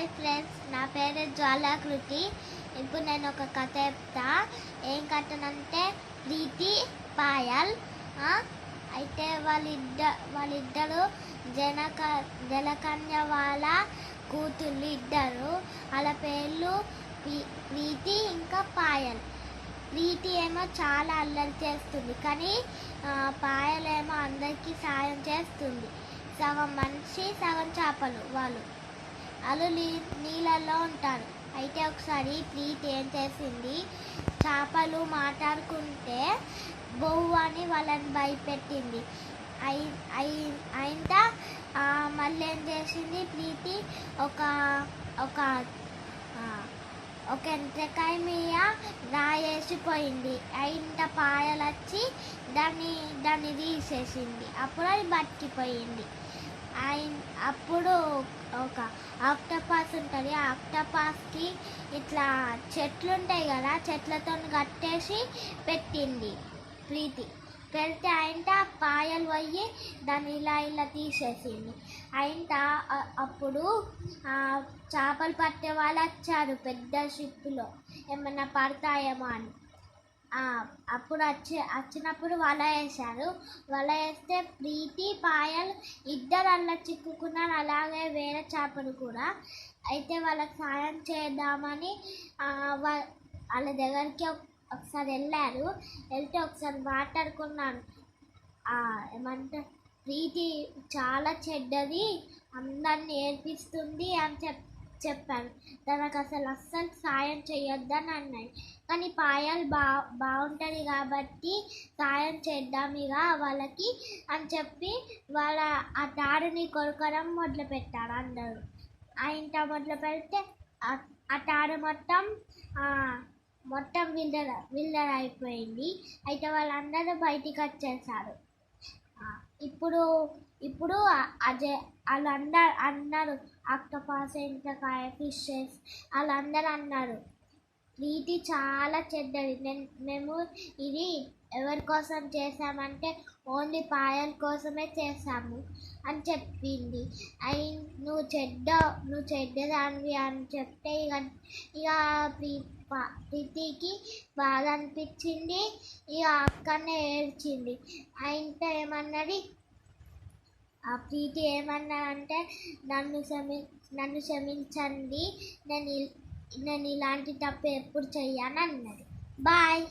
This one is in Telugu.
హాయ్ ఫ్రెండ్స్ నా పేరు జ్వాలాకృతి. ఇప్పుడు నేను ఒక కథ చెప్తా. ఏం కథనంటే ప్రీతి పాయల్ అయితే వాళ్ళిద్ద వాళ్ళిద్దరు జనక జలకన్య వాళ్ళ కూతుళ్ళు ఇద్దరు. వాళ్ళ పేర్లు ప్రీతి ఇంకా పాయల్. ప్రీతి ఏమో చాలా అల్లరి చేస్తుంది కానీ పాయలేమో అందరికీ సాయం చేస్తుంది. సగం మనిషి సగం చేపలు వాళ్ళు. వాళ్ళు నీళ్ళల్లో ఉంటారు. అయితే ఒకసారి ప్రీతి ఏం చేసింది? చేపలు మాట్లాడుకుంటే బొవ్వు అని వాళ్ళని భయపెట్టింది. అయి అయిన మళ్ళీ ఏం చేసింది ప్రీతి? ఒక ఒక ఒక ఎంటకాయ మీద రాయేసిపోయింది. అయిన పాయలు వచ్చి దాన్ని దాన్ని తీసేసింది. అప్పుడు అది బతికిపోయింది. ఆయన అప్పుడు ఒక ఆక్టోపాస్ ఉంటుంది. ఆ ఆక్టోపాస్కి ఇట్లా చెట్లు ఉంటాయి కదా చెట్లతో కట్టేసి పెట్టింది ప్రీతి. పెడితే ఆయన పాయలు పోయి దాన్ని ఇలా ఇలా తీసేసింది. ఆయన అప్పుడు చేపలు పట్టే వాళ్ళు వచ్చారు పెద్ద షిప్లో. ఏమన్నా పడతాయేమో అని. అప్పుడు వచ్చి వచ్చినప్పుడు వల వేశారు. వల వేస్తే ప్రీతి పాయల్ ఇద్దరు అలా చిక్కుకున్నారు. అలాగే వేరే చేపలు కూడా. అయితే వాళ్ళకి సాయం చేద్దామని వాళ్ళ దగ్గరికి ఒకసారి వెళ్ళారు. వెళ్తే ఒకసారి మాట్లాడుకున్నాను. ఏమంటారు ఏమంటే ప్రీతి చాలా చెడ్డది అందరిని ఏర్పిస్తుంది అని చెప్పి చెప్పాను. తనకు అసలు అస్సలు సాయం చేయొద్దని అన్నాడు కానీ పాయల్ బా బాగుంటుంది కాబట్టి సాయం చేద్దాం ఇక వాళ్ళకి అని చెప్పి వాళ్ళ ఆ తాడుని కొరకడం మొదలు పెట్టారు అందరూ. ఇంట మొదలు పెడితే ఆ- తాడు మొత్తం మొత్తం విల్లర విల్లర్ అయిపోయింది. అయితే వాళ్ళందరూ బయటికి వచ్చేసారు. ఇప్పుడు ఇప్పుడు అజయ్ వాళ్ళందరూ అన్నారు ఆక్టోపాస్ ఎంటకాయ ఫిషెస్ వాళ్ళందరూ అన్నారు. ప్రీతి చాలా చెడ్డది. నేను మేము ఇది ఎవరి కోసం చేసామంటే ఓన్లీ పాయల్ కోసమే చేసాము అని చెప్పింది. అయి నువ్వు చెడ్డ నువ్వు చెడ్డదానివి అని చెప్తే ఇక ఇక ప్రీ ప్రీతికి బాధ అనిపించింది. ఇక అక్కడనే ఏడ్చింది. అయితే ఏమన్నది? ఆ ప్రీతి ఏమన్నా అంటే నన్ను క్షమి నన్ను క్షమించండి. నేను నేను ఇలాంటి తప్పు ఎప్పుడు చెయ్యాను అన్నది బాయ్